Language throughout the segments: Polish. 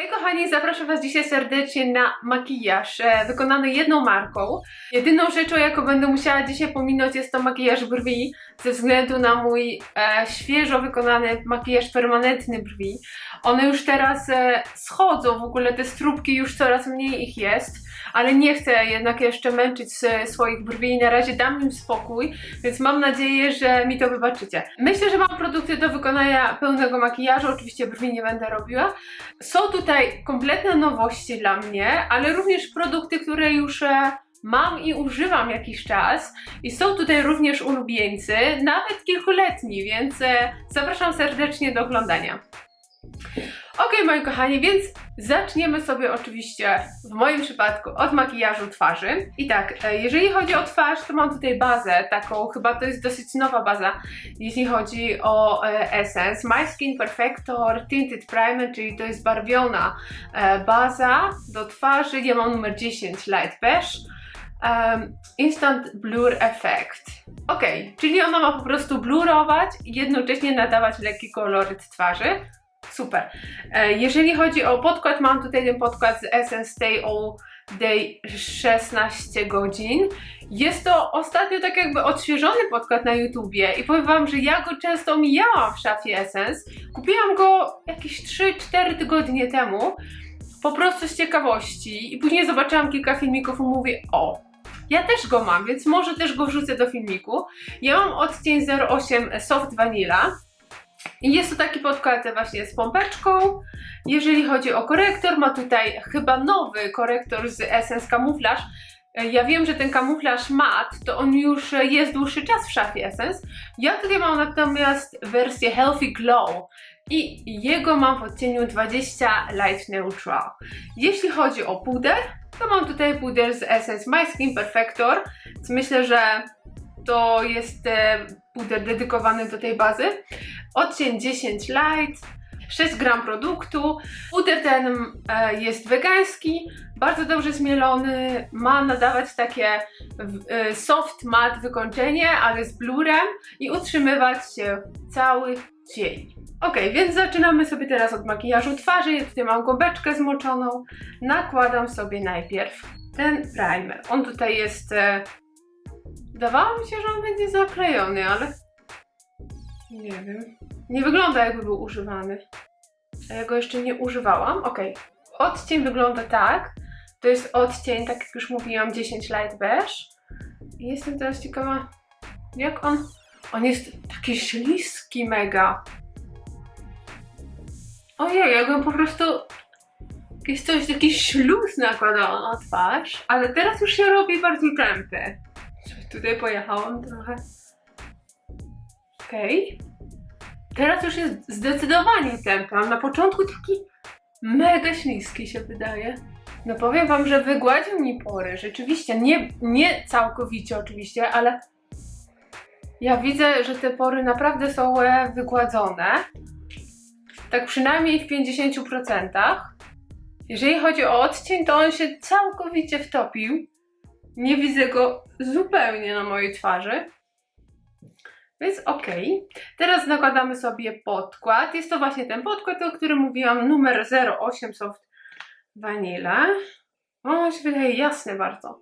Hej kochani, zapraszam Was dzisiaj serdecznie na makijaż e, wykonany jedną marką. Jedyną rzeczą, jaką będę musiała dzisiaj pominąć jest to makijaż brwi, ze względu na mój e, świeżo wykonany makijaż permanentny brwi. One już teraz e, schodzą, w ogóle te stróbki już coraz mniej ich jest, ale nie chcę jednak jeszcze męczyć e, swoich brwi i na razie dam im spokój, więc mam nadzieję, że mi to wybaczycie. Myślę, że mam produkty do wykonania pełnego makijażu, oczywiście brwi nie będę robiła. Są tutaj kompletne nowości dla mnie, ale również produkty, które już e, mam i używam jakiś czas. I są tutaj również ulubieńcy, nawet kilkuletni, więc e, zapraszam serdecznie do oglądania. Ok, moi kochani, więc zaczniemy sobie oczywiście w moim przypadku od makijażu twarzy. I tak, e, jeżeli chodzi o twarz, to mam tutaj bazę, taką chyba to jest dosyć nowa baza, jeśli chodzi o e, Essence. My Skin Perfector Tinted Primer, czyli to jest barwiona e, baza do twarzy. Ja mam numer 10 Light Beige. Um, Instant Blur Effect. Ok, czyli ona ma po prostu blurować i jednocześnie nadawać lekki koloryt twarzy. Super. E, Jeżeli chodzi o podkład, mam tutaj ten podkład z Essence Stay All Day 16 godzin. Jest to ostatnio tak jakby odświeżony podkład na YouTubie i powiem Wam, że ja go często mijałam w szafie Essence. Kupiłam go jakieś 3-4 tygodnie temu, po prostu z ciekawości i później zobaczyłam kilka filmików i mówię, o, ja też go mam, więc może też go wrzucę do filmiku. Ja mam odcień 08 Soft Vanilla. Jest to taki podkład właśnie z pompeczką. Jeżeli chodzi o korektor, ma tutaj chyba nowy korektor z Essence Camouflage. Ja wiem, że ten kamuflaż mat, to on już jest dłuższy czas w szafie Essence. Ja tutaj mam natomiast wersję Healthy Glow i jego mam w odcieniu 20 Light Neutral. Jeśli chodzi o puder, to mam tutaj puder z Essence My Skin Perfector, więc myślę, że to jest e, puder dedykowany do tej bazy. Odcień 10 Light, 6 gram produktu. Puder ten e, jest wegański, bardzo dobrze zmielony, ma nadawać takie e, soft matte wykończenie, ale z blurem i utrzymywać się cały dzień. Ok, więc zaczynamy sobie teraz od makijażu twarzy. Ja tutaj mam gąbeczkę zmoczoną. Nakładam sobie najpierw ten primer. On tutaj jest... Wydawało mi się, że on będzie zaklejony, ale nie wiem. Nie wygląda jakby był używany. A ja go jeszcze nie używałam. Ok. Odcień wygląda tak. To jest odcień, tak jak już mówiłam, 10 Light Beige. I jestem teraz ciekawa, jak on... On jest taki śliski mega. Ojej, ja go po prostu... Jest coś, taki śluz nakładał na twarz, ale teraz już się robi bardziej tępy. Tutaj pojechałam trochę. Okej. Okay. Teraz już jest zdecydowanie tępy. a Na początku taki mega śliski się wydaje. No powiem wam, że wygładził mi pory. Rzeczywiście, nie, nie całkowicie oczywiście, ale ja widzę, że te pory naprawdę są e, wygładzone. Tak przynajmniej w 50%. Jeżeli chodzi o odcień, to on się całkowicie wtopił. Nie widzę go zupełnie na mojej twarzy. Więc ok. Teraz nakładamy sobie podkład. Jest to właśnie ten podkład, o którym mówiłam, numer 08 Soft Vanilla. O, się wydaje jasny bardzo.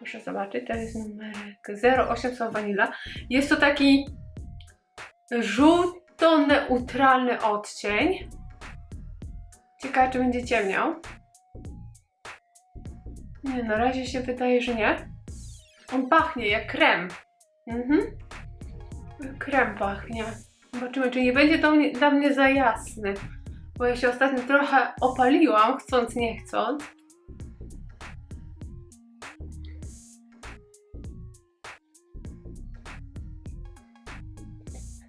Muszę zobaczyć, to jest numerek 08 Soft Vanilla. Jest to taki żółto-neutralny odcień. Ciekawe, czy będzie ciemniał. Nie, na razie się wydaje, że nie. On pachnie jak krem. Mhm. Krem pachnie. Zobaczymy, czy nie będzie to mnie, dla mnie za jasny. Bo ja się ostatnio trochę opaliłam, chcąc, nie chcąc.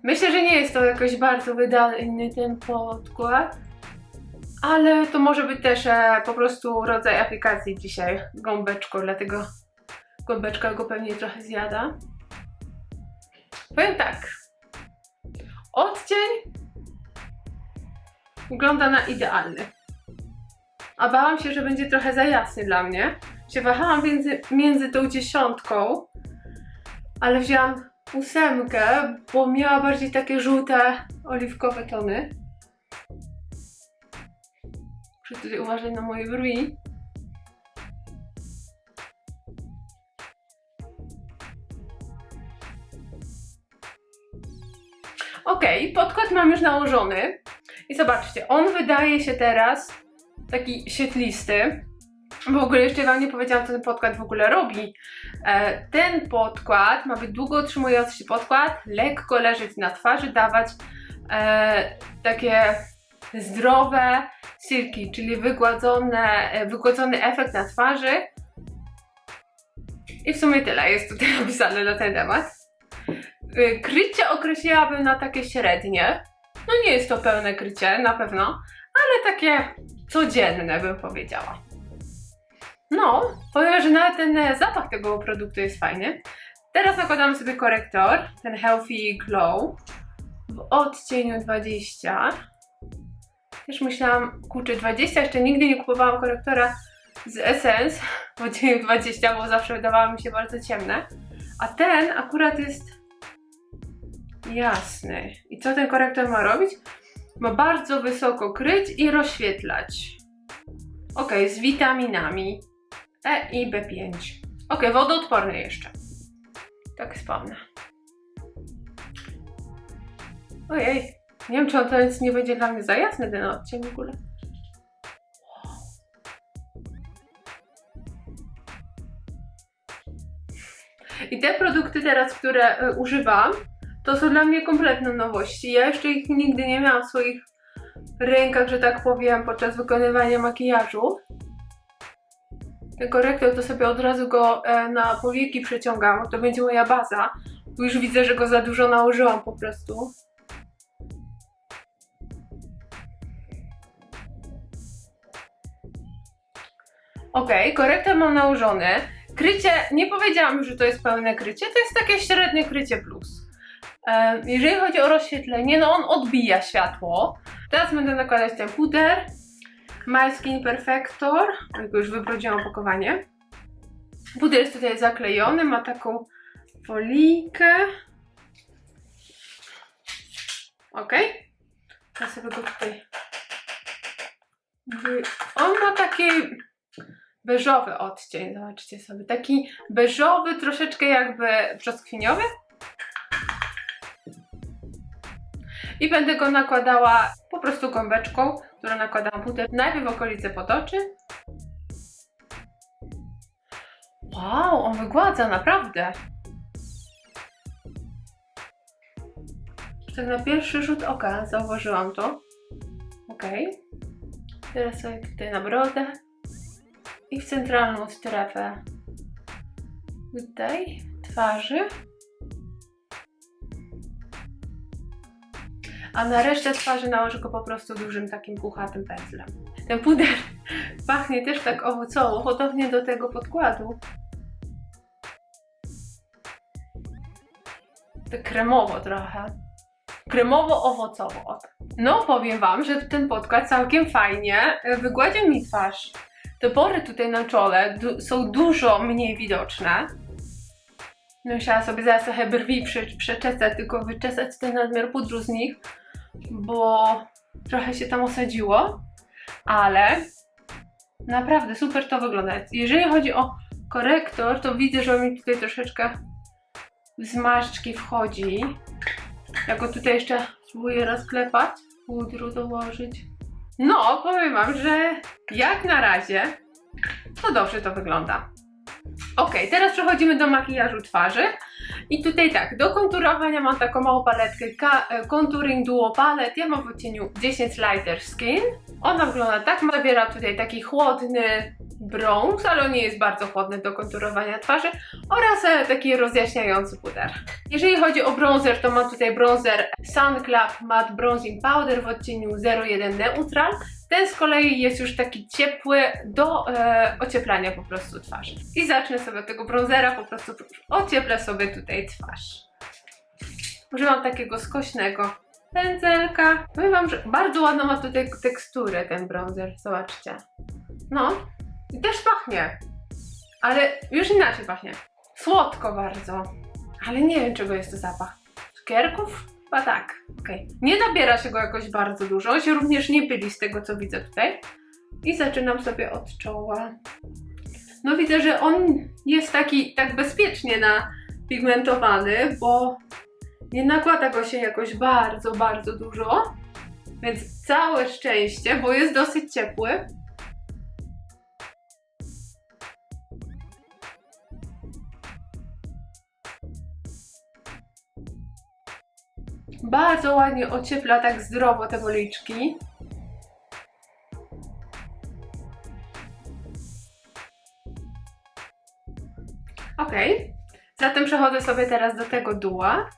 Myślę, że nie jest to jakoś bardzo wydajny ten podkład. Ale to może być też e, po prostu rodzaj aplikacji dzisiaj gąbeczką, dlatego gąbeczka go pewnie trochę zjada. Powiem tak. Odcień wygląda na idealny. A bałam się, że będzie trochę za jasny dla mnie. Się wahałam między, między tą dziesiątką, ale wzięłam ósemkę, bo miała bardziej takie żółte, oliwkowe tony. Tutaj uważać na moje brwi. Ok, podkład mam już nałożony. I zobaczcie, on wydaje się teraz taki świetlisty. W ogóle jeszcze Wam nie powiedziałam, co ten podkład w ogóle robi. E, ten podkład ma być długo utrzymujący się podkład, lekko leżeć na twarzy, dawać e, takie zdrowe silki, czyli wygładzone, e, wygładzony efekt na twarzy. I w sumie tyle jest tutaj napisane na ten temat. E, Krycie określiłabym na takie średnie. No nie jest to pełne krycie, na pewno, ale takie codzienne bym powiedziała. No, powiem, że nawet ten e, zapach tego produktu jest fajny. Teraz nakładamy sobie korektor, ten Healthy Glow w odcieniu 20. Też myślałam, kurczę, 20, jeszcze nigdy nie kupowałam korektora z Essence w odcieniu 20, bo zawsze wydawało mi się bardzo ciemne. A ten akurat jest jasny. I co ten korektor ma robić? Ma bardzo wysoko kryć i rozświetlać. Ok, z witaminami E i B5. Ok, wodoodporny jeszcze. Tak wspomnę. Ojej, nie wiem, czy on to jest, nie będzie dla mnie za jasny ten odcień w ogóle. I te produkty teraz, które y, używam, to są dla mnie kompletne nowości. Ja jeszcze ich nigdy nie miałam w swoich rękach, że tak powiem, podczas wykonywania makijażu. Ten korektor to sobie od razu go e, na powieki przeciągam, to będzie moja baza. Bo już widzę, że go za dużo nałożyłam po prostu. Ok, korektor mam nałożony. Krycie, nie powiedziałam, że to jest pełne krycie, to jest takie średnie krycie plus. Jeżeli chodzi o rozświetlenie, no on odbija światło. Teraz będę nakładać ten puder. My Skin Perfector. Jak już wybrudziłam opakowanie. Puder jest tutaj zaklejony, ma taką folijkę. Ok. Ja sobie go tutaj. On ma taki beżowy odcień, zobaczcie sobie. Taki beżowy, troszeczkę jakby brzoskwiniowy. I będę go nakładała po prostu gąbeczką, którą nakładam puder najpierw w okolice potoczy. Wow, on wygładza, naprawdę. Tak na pierwszy rzut oka zauważyłam to. Ok. Teraz sobie tutaj na brodę i w centralną strefę tutaj twarzy. A na resztę twarzy nałożę go po prostu dużym takim puchatym pędzlem. Ten puder pachnie też tak owocowo, podobnie do tego podkładu. Tak kremowo trochę. Kremowo-owocowo. No, powiem Wam, że ten podkład całkiem fajnie e, wygładził mi twarz. Te tutaj na czole du- są dużo mniej widoczne. No, musiałam sobie zaraz trochę brwi prze- przeczesać, tylko wyczesać ten nadmiar pudru z nich, bo trochę się tam osadziło, ale naprawdę super to wygląda. Jeżeli chodzi o korektor, to widzę, że mi tutaj troszeczkę w zmarszczki wchodzi. Ja go tutaj jeszcze spróbuję rozklepać, pudru dołożyć. No, powiem Wam, że jak na razie to dobrze to wygląda. Ok, teraz przechodzimy do makijażu twarzy. I tutaj tak, do konturowania mam taką małą paletkę e, Contouring Duo Palette. Ja mam w odcieniu 10 Lighter Skin. Ona wygląda tak, zawiera tutaj taki chłodny brąz, ale on nie jest bardzo chłodny do konturowania twarzy oraz e, taki rozjaśniający puder. Jeżeli chodzi o bronzer, to mam tutaj bronzer Sun Club Matte Bronzing Powder w odcieniu 01 Neutral. Ten z kolei jest już taki ciepły do e, ocieplania po prostu twarzy. I zacznę sobie od tego bronzera, po prostu ocieplę sobie tutaj twarz. Używam takiego skośnego pędzelka. Powiem Wam, że bardzo ładną ma tutaj teksturę ten bronzer, zobaczcie. No, i też pachnie, ale już inaczej pachnie. Słodko bardzo, ale nie wiem czego jest to zapach. Cukierków? Chyba tak, okej. Nie nabiera się go jakoś bardzo dużo, się również nie pyli z tego co widzę tutaj. I zaczynam sobie od czoła. No widzę, że on jest taki tak bezpiecznie napigmentowany, bo nie nakłada go się jakoś bardzo, bardzo dużo. Więc całe szczęście, bo jest dosyć ciepły. Bardzo ładnie ociepla tak zdrowo te policzki. Ok, zatem przechodzę sobie teraz do tego duła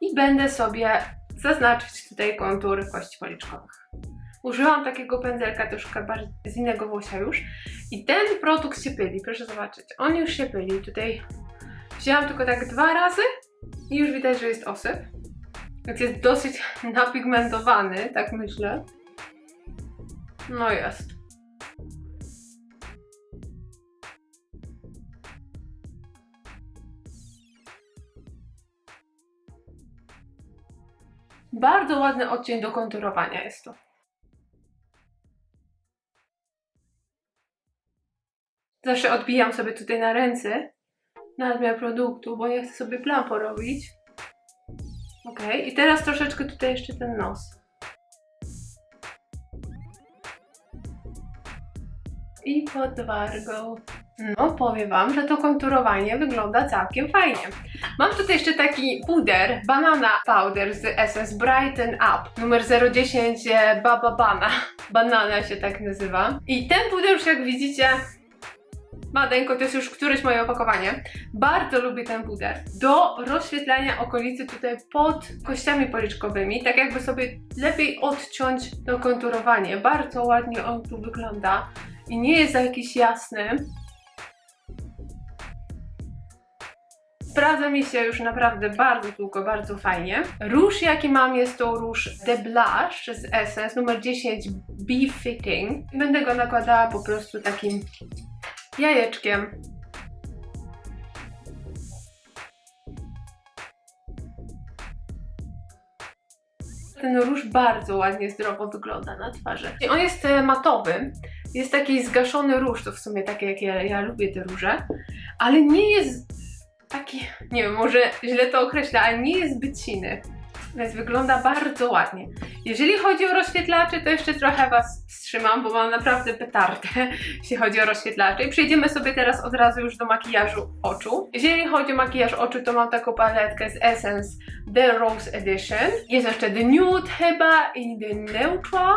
i będę sobie zaznaczyć tutaj kontur kości policzkowych. Użyłam takiego pędzelka troszkę z innego włosia już i ten produkt się pyli, proszę zobaczyć, on już się pyli. Tutaj wzięłam tylko tak dwa razy i już widać, że jest osyp. Więc jest dosyć napigmentowany, tak myślę. No jest. Bardzo ładny odcień do konturowania jest to. Zawsze odbijam sobie tutaj na ręce nadmiar produktu, bo nie chcę sobie plan porobić. Ok, i teraz troszeczkę tutaj jeszcze ten nos. I pod wargą. No, powiem Wam, że to konturowanie wygląda całkiem fajnie. Mam tutaj jeszcze taki puder, Banana Powder z SS Brighten Up, numer 010 e, Baba Bana. Banana się tak nazywa. I ten puder już jak widzicie, Madeńko, to jest już któreś moje opakowanie. Bardzo lubię ten puder. Do rozświetlania okolicy tutaj pod kościami policzkowymi, tak jakby sobie lepiej odciąć to konturowanie. Bardzo ładnie on tu wygląda i nie jest jakiś jasny. Sprawdza mi się już naprawdę bardzo długo, bardzo fajnie. Róż jaki mam jest to róż The Blush z Essence numer 10 Be Fitting. Będę go nakładała po prostu takim jajeczkiem. Ten róż bardzo ładnie, zdrowo wygląda na twarzy. On jest e, matowy, jest taki zgaszony róż, to w sumie takie jak ja, ja lubię te róże, ale nie jest taki, nie wiem, może źle to określę, ale nie jest zbyt siny. Więc wygląda bardzo ładnie. Jeżeli chodzi o rozświetlacze, to jeszcze trochę Was wstrzymam, bo mam naprawdę petardę, jeśli chodzi o rozświetlacze. I przejdziemy sobie teraz od razu już do makijażu oczu. Jeżeli chodzi o makijaż oczu, to mam taką paletkę z Essence The Rose Edition. Jest jeszcze The Nude chyba i The Neutral.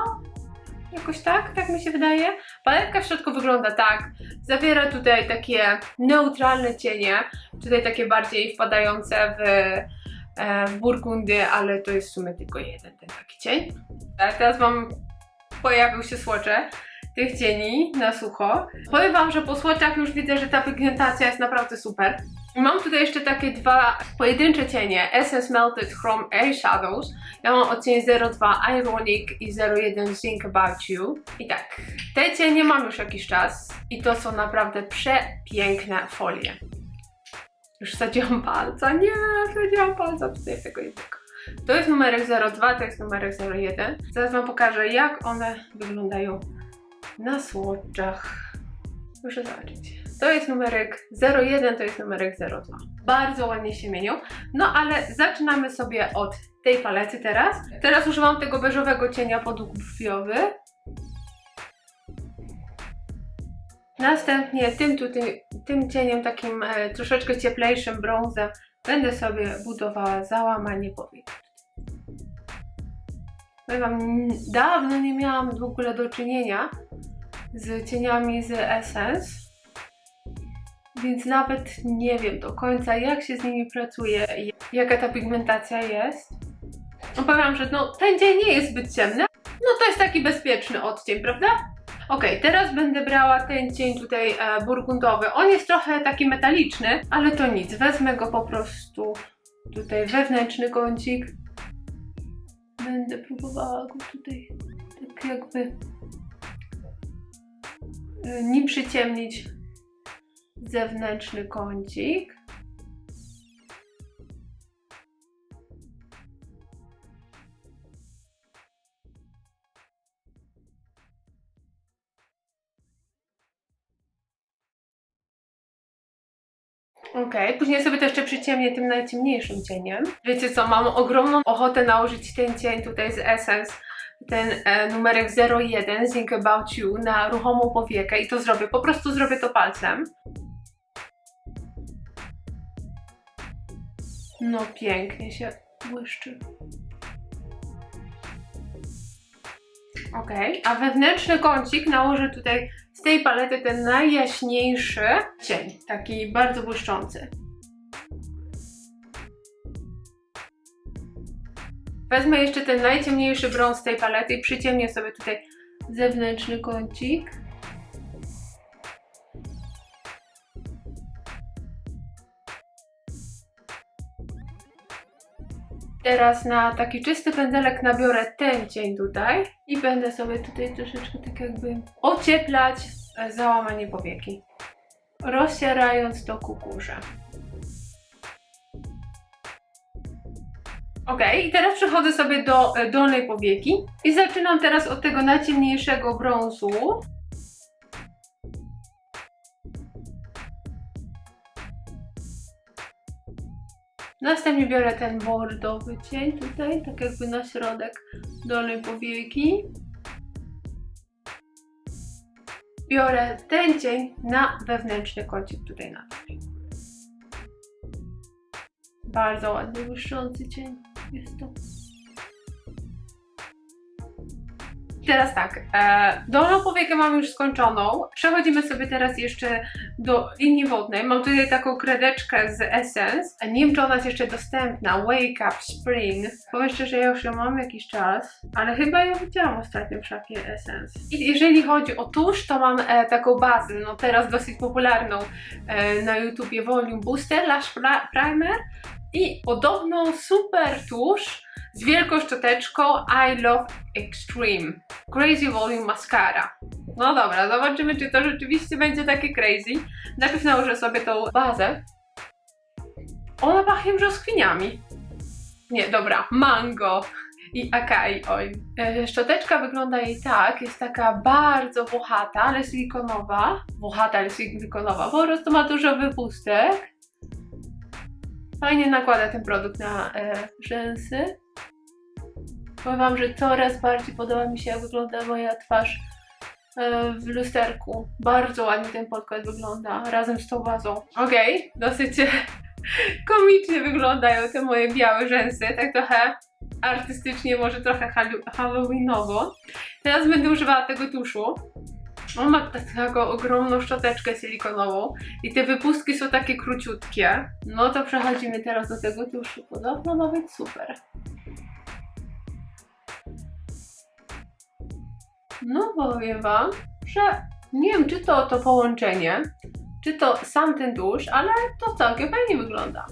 Jakoś tak, tak mi się wydaje. Paletka w środku wygląda tak. Zawiera tutaj takie neutralne cienie, tutaj takie bardziej wpadające w burgundy, ale to jest w sumie tylko jeden ten taki cień. Tak, teraz Wam pojawił się słocze tych cieni na sucho. Powiem Wam, że po słoczach już widzę, że ta pigmentacja jest naprawdę super. Mam tutaj jeszcze takie dwa pojedyncze cienie Essence Melted Chrome Eyeshadows. Ja mam odcień 02 Ironic i 01 Think About You. I tak, te cienie mam już jakiś czas i to są naprawdę przepiękne folie. Już wsadziłam palca. Nie, wsadziłam palca tutaj tego jednego. To jest numerek 02, to jest numerek 01. Zaraz Wam pokażę, jak one wyglądają na słoczach. Proszę zobaczyć. To jest numerek 01, to jest numerek 02. Bardzo ładnie się mienią. No ale zaczynamy sobie od tej palety teraz. Teraz używam tego beżowego cienia podługowiowy. Następnie tym, tutaj, tym cieniem takim e, troszeczkę cieplejszym brązem będę sobie budowała załamanie powiek. Powiem Wam, dawno nie miałam w ogóle do czynienia z cieniami z Essence, więc nawet nie wiem do końca jak się z nimi pracuje jaka ta pigmentacja jest. Powiem, że no, ten cień nie jest zbyt ciemny, no to jest taki bezpieczny odcień, prawda? Ok, teraz będę brała ten cień tutaj e, burgundowy. On jest trochę taki metaliczny, ale to nic. Wezmę go po prostu tutaj wewnętrzny kącik. Będę próbowała go tutaj tak jakby e, nim przyciemnić zewnętrzny kącik. Okej, później sobie to jeszcze przyciemnię tym najciemniejszym cieniem. Wiecie co, mam ogromną ochotę nałożyć ten cień tutaj z Essence, ten e, numerek 01 Think About You na ruchomą powiekę i to zrobię, po prostu zrobię to palcem. No pięknie się błyszczy. Ok, a wewnętrzny kącik nałożę tutaj tej palety ten najjaśniejszy cień, taki bardzo błyszczący. Wezmę jeszcze ten najciemniejszy brąz z tej palety i przyciemnię sobie tutaj zewnętrzny kącik. Teraz na taki czysty pędzelek nabiorę ten cień tutaj i będę sobie tutaj troszeczkę tak jakby ocieplać e, załamanie powieki, rozsierając to ku górze. Ok, i teraz przechodzę sobie do e, dolnej powieki i zaczynam teraz od tego najciemniejszego brązu. Następnie biorę ten bordowy cień tutaj, tak jakby na środek dolnej powieki. Biorę ten cień na wewnętrzny kącik tutaj na dole. Bardzo ładny, błyszczący cień jest to. Teraz tak, e, dolną powiekę mam już skończoną. Przechodzimy sobie teraz jeszcze do linii wodnej. Mam tutaj taką kredeczkę z Essence. Nie wiem, czy ona jest jeszcze dostępna. Wake Up Spring. Powiem szczerze, ja już ją mam jakiś czas, ale chyba ją widziałam ostatnio w szafie Essence. I jeżeli chodzi o tusz, to mam e, taką bazę, no teraz dosyć popularną e, na YouTubie Volume Booster Lash Pri- Primer i podobną super tusz z wielką szczoteczką I Love Extreme Crazy Volume Mascara. No dobra, zobaczymy, czy to rzeczywiście będzie takie crazy. Najpierw nałożę sobie tą bazę. Ona pachnie brzoskwiniami. Nie, dobra, mango i acai oil. E, Szczoteczka wygląda jej tak, jest taka bardzo włochata, ale silikonowa. Włochata, ale silikonowa. Po prostu ma dużo wypustek. Fajnie nakłada ten produkt na e, rzęsy. Powiem Wam, że coraz bardziej podoba mi się, jak wygląda moja twarz e, w lusterku. Bardzo ładnie ten podkład wygląda razem z tą bazą. Okej, dosyć e, komicznie wyglądają te moje białe rzęsy, tak trochę artystycznie, może trochę halloweenowo. Teraz będę używała tego tuszu. On ma taką ogromną szczoteczkę silikonową i te wypustki są takie króciutkie. No to przechodzimy teraz do tego tuszu. Podobno ma być super. No powiem Wam, że nie wiem czy to to połączenie, czy to sam ten tusz, ale to całkiem fajnie wygląda.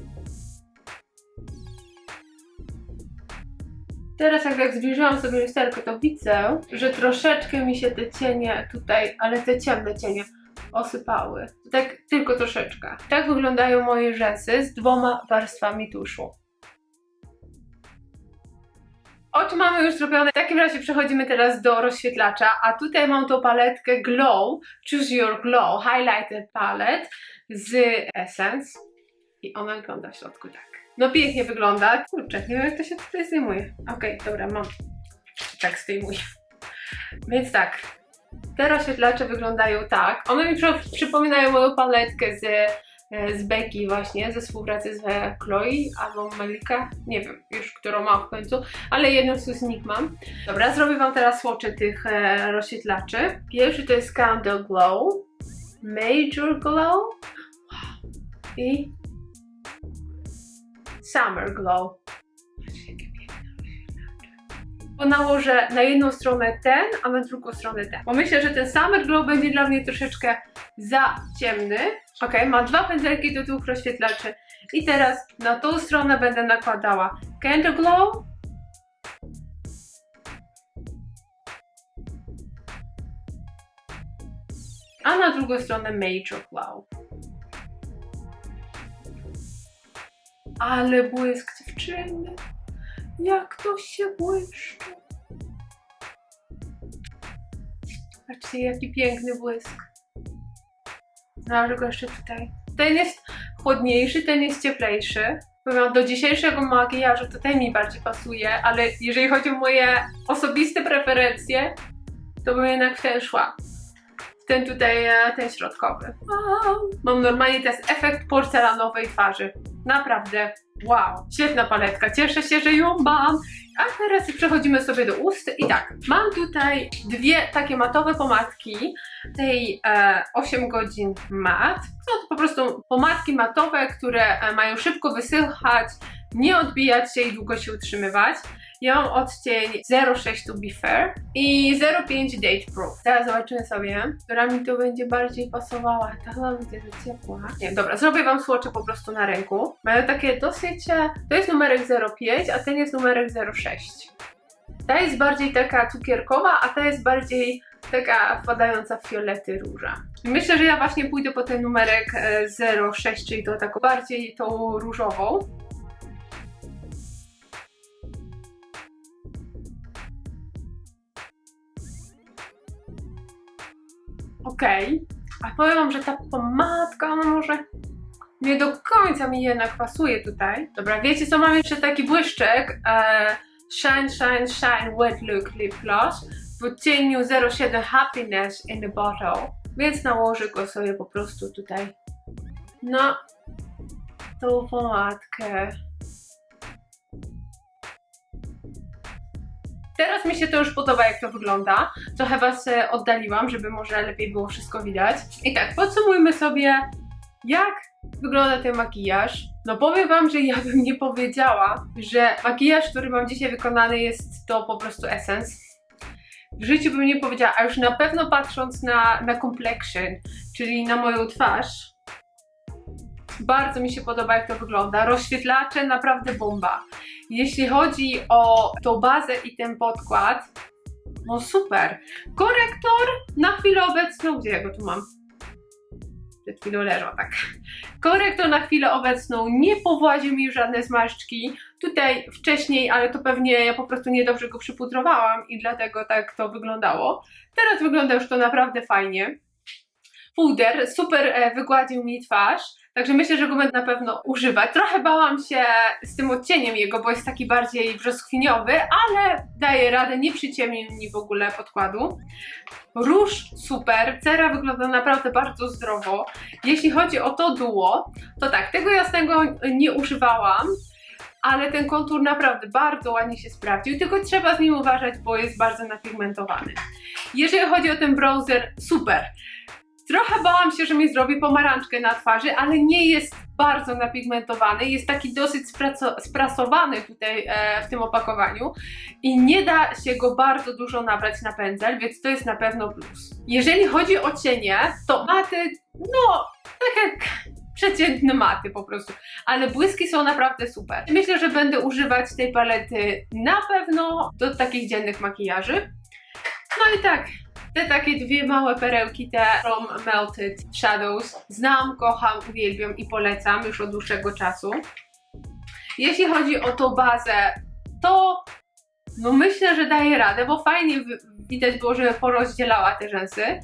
Teraz jak, zbliżyłam sobie lusterkę, to widzę, że troszeczkę mi się te cienie tutaj, ale te ciemne cienie osypały. Tak tylko troszeczkę. Tak wyglądają moje rzęsy z dwoma warstwami tuszu. Oczy mamy już zrobione. W takim razie przechodzimy teraz do rozświetlacza, a tutaj mam tą paletkę Glow, Choose Your Glow Highlighter Palette z Essence i ona wygląda w środku tak. No pięknie wygląda. Kurczę, nie wiem jak to się tutaj zdejmuje. Okej, dobra, mam. Tak zdejmuję. Więc tak, te rozświetlacze wyglądają tak. One mi przy- przypominają moją paletkę z, e, z Becky właśnie, ze współpracy z e, Chloe albo Melika, nie wiem już, którą mam w końcu, ale jedną z nich mam. Dobra, zrobię Wam teraz słocze tych e, rozświetlaczy. Pierwszy to jest Candle Glow, Major Glow i Summer Glow. Patrzcie. Bo nałożę na jedną stronę ten, a na drugą stronę ten. Bo myślę, że ten Summer Glow będzie dla mnie troszeczkę za ciemny. Ok, mam dwa pędzelki do dwóch rozświetlaczy. I teraz na tą stronę będę nakładała Candle Glow. A na drugą stronę Major Glow. Ale błysk dziewczyny. Jak to się błyszczy. Patrzcie, jaki piękny błysk. Nałożę go jeszcze tutaj. Ten jest chłodniejszy, ten jest cieplejszy. Do dzisiejszego makijażu to ten mi bardziej pasuje, ale jeżeli chodzi o moje osobiste preferencje, to bym jednak w ten szła. W ten tutaj, e, ten środkowy. Mam normalnie teraz efekt porcelanowej twarzy. Naprawdę, wow. Świetna paletka, cieszę się, że ją mam. A teraz przechodzimy sobie do ust i tak, mam tutaj dwie takie matowe pomadki tej e, 8 godzin mat. Są to po prostu pomadki matowe, które e, mają szybko wysychać, nie odbijać się i długo się utrzymywać. Ja mam odcień 06 to be fair i 05 date proof. Teraz zobaczymy sobie, która mi to będzie bardziej pasowała. Ta chyba będzie ciepła. Nie, dobra, zrobię wam słocze po prostu na ręku. Mają takie dosyć... e, To jest numerek 05, a ten jest numerek 06. Ta jest bardziej taka cukierkowa, a ta jest bardziej taka wpadająca w fiolety róża. Myślę, że ja właśnie pójdę po ten numerek e, 06, czyli to taką bardziej tą różową. Okej. A powiem wam, że ta pomadka, no może nie do końca mi jednak pasuje tutaj. Dobra, wiecie co, mam jeszcze taki błyszczek e, Shine, Shine, Shine Wet Look Lip Gloss w odcieniu 07 Happiness in the Bottle, więc nałożę go sobie po prostu tutaj na tą pomadkę. Teraz mi się to już podoba, jak to wygląda. Trochę Was e, oddaliłam, żeby może lepiej było wszystko widać. I tak, podsumujmy sobie, jak wygląda ten makijaż. No powiem Wam, że ja bym nie powiedziała, że makijaż, który mam dzisiaj wykonany jest to po prostu essence. W życiu bym nie powiedziała, a już na pewno patrząc na, na complexion, czyli na moją twarz, bardzo mi się podoba, jak to wygląda. Rozświetlacze naprawdę bomba. Jeśli chodzi o tą bazę i ten podkład, no super. Korektor na chwilę obecną, gdzie ja go tu mam? Przed chwilą leżał, tak. Korektor na chwilę obecną nie powłaził mi żadne zmarszczki. Tutaj wcześniej, ale to pewnie ja po prostu niedobrze go przyputrowałam i dlatego tak to wyglądało. Teraz wygląda już to naprawdę fajnie. Puder super e, wygładził mi twarz, także myślę, że go będę na pewno używać. Trochę bałam się z tym odcieniem jego, bo jest taki bardziej brzoskwiniowy, ale daje radę, nie przyciemnił mi w ogóle podkładu. Róż super, cera wygląda naprawdę bardzo zdrowo. Jeśli chodzi o to duo, to tak, tego jasnego nie używałam, ale ten kontur naprawdę bardzo ładnie się sprawdził, tylko trzeba z nim uważać, bo jest bardzo napigmentowany. Jeżeli chodzi o ten bronzer, super. Trochę bałam się, że mi zrobi pomarańczkę na twarzy, ale nie jest bardzo napigmentowany. Jest taki dosyć sprasowany tutaj e, w tym opakowaniu i nie da się go bardzo dużo nabrać na pędzel, więc to jest na pewno plus. Jeżeli chodzi o cienie, to maty, no, tak jak przeciętne maty po prostu, ale błyski są naprawdę super. Myślę, że będę używać tej palety na pewno do takich dziennych makijaży. No i tak, te takie dwie małe perełki, te From Melted Shadows, znam, kocham, uwielbiam i polecam już od dłuższego czasu. Jeśli chodzi o tą bazę, to no myślę, że daje radę, bo fajnie wi- widać było, że porozdzielała te rzęsy.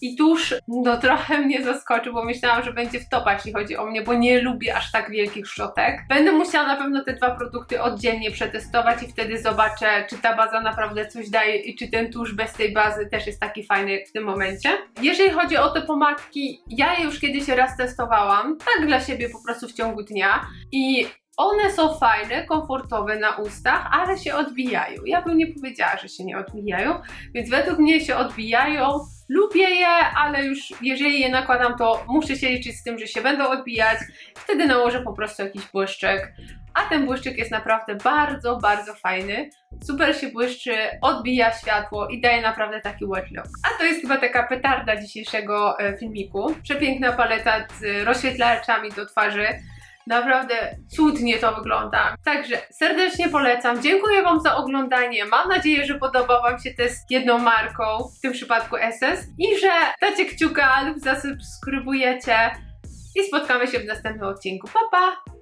I tuż, no trochę mnie zaskoczył, bo myślałam, że będzie w topa, jeśli chodzi o mnie, bo nie lubię aż tak wielkich szczotek. Będę musiała na pewno te dwa produkty oddzielnie przetestować i wtedy zobaczę, czy ta baza naprawdę coś daje i czy ten tusz bez tej bazy też jest taki fajny w tym momencie. Jeżeli chodzi o te pomadki, ja je już kiedyś raz testowałam, tak dla siebie po prostu w ciągu dnia i one są fajne, komfortowe na ustach, ale się odbijają. Ja bym nie powiedziała, że się nie odbijają, więc według mnie się odbijają. Lubię je, ale już jeżeli je nakładam, to muszę się liczyć z tym, że się będą odbijać. Wtedy nałożę po prostu jakiś błyszczek. A ten błyszczyk jest naprawdę bardzo, bardzo fajny. Super się błyszczy, odbija światło i daje naprawdę taki wet look. A to jest chyba taka petarda dzisiejszego e, filmiku. Przepiękna paleta z rozświetlaczami do twarzy. Naprawdę cudnie to wygląda. Także serdecznie polecam. Dziękuję Wam za oglądanie. Mam nadzieję, że podobał Wam się test jedną marką, w tym przypadku SS, i że dacie kciuka lub zasubskrybujecie. I spotkamy się w następnym odcinku. Pa, pa!